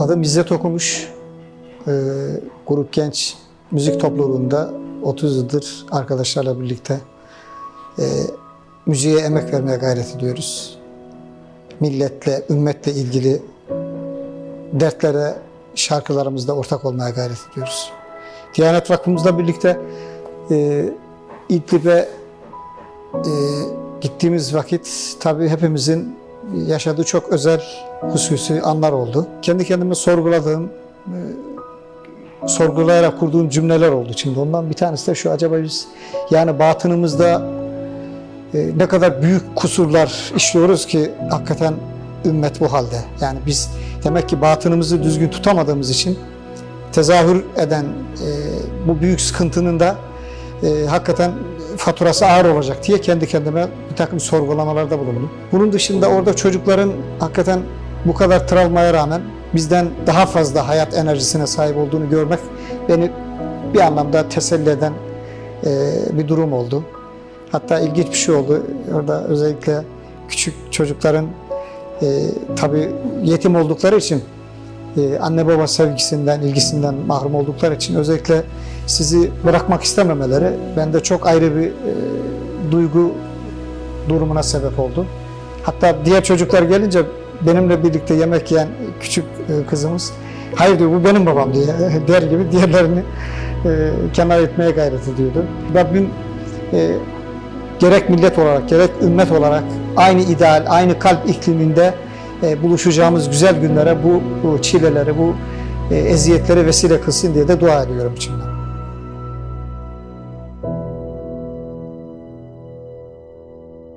Adım İzzet Okumuş. Ee, Grup Genç Müzik Topluluğu'nda 30 yıldır arkadaşlarla birlikte e, müziğe emek vermeye gayret ediyoruz. Milletle, ümmetle ilgili dertlere şarkılarımızda ortak olmaya gayret ediyoruz. Diyanet Vakfımızla birlikte e, İdlib'e e, gittiğimiz vakit tabii hepimizin yaşadığı çok özel hususi anlar oldu. Kendi kendime sorguladığım, e, sorgulayarak kurduğum cümleler oldu şimdi. Ondan bir tanesi de şu acaba biz yani batınımızda e, ne kadar büyük kusurlar işliyoruz ki hakikaten ümmet bu halde. Yani biz demek ki batınımızı düzgün tutamadığımız için tezahür eden e, bu büyük sıkıntının da e, hakikaten faturası ağır olacak diye kendi kendime bir takım sorgulamalarda bulundum. Bunun dışında orada çocukların hakikaten bu kadar travmaya rağmen bizden daha fazla hayat enerjisine sahip olduğunu görmek beni bir anlamda teselli eden e, bir durum oldu. Hatta ilginç bir şey oldu. Orada özellikle küçük çocukların e, tabii yetim oldukları için anne baba sevgisinden, ilgisinden mahrum oldukları için özellikle sizi bırakmak istememeleri bende çok ayrı bir e, duygu durumuna sebep oldu. Hatta diğer çocuklar gelince benimle birlikte yemek yiyen küçük e, kızımız hayır diyor bu benim babam diye der gibi diğerlerini e, kenar etmeye gayret ediyordu. Rabbim gerek millet olarak gerek ümmet olarak aynı ideal, aynı kalp ikliminde e, buluşacağımız güzel günlere bu, bu çileleri, bu e, eziyetleri vesile kılsın diye de dua ediyorum içimden.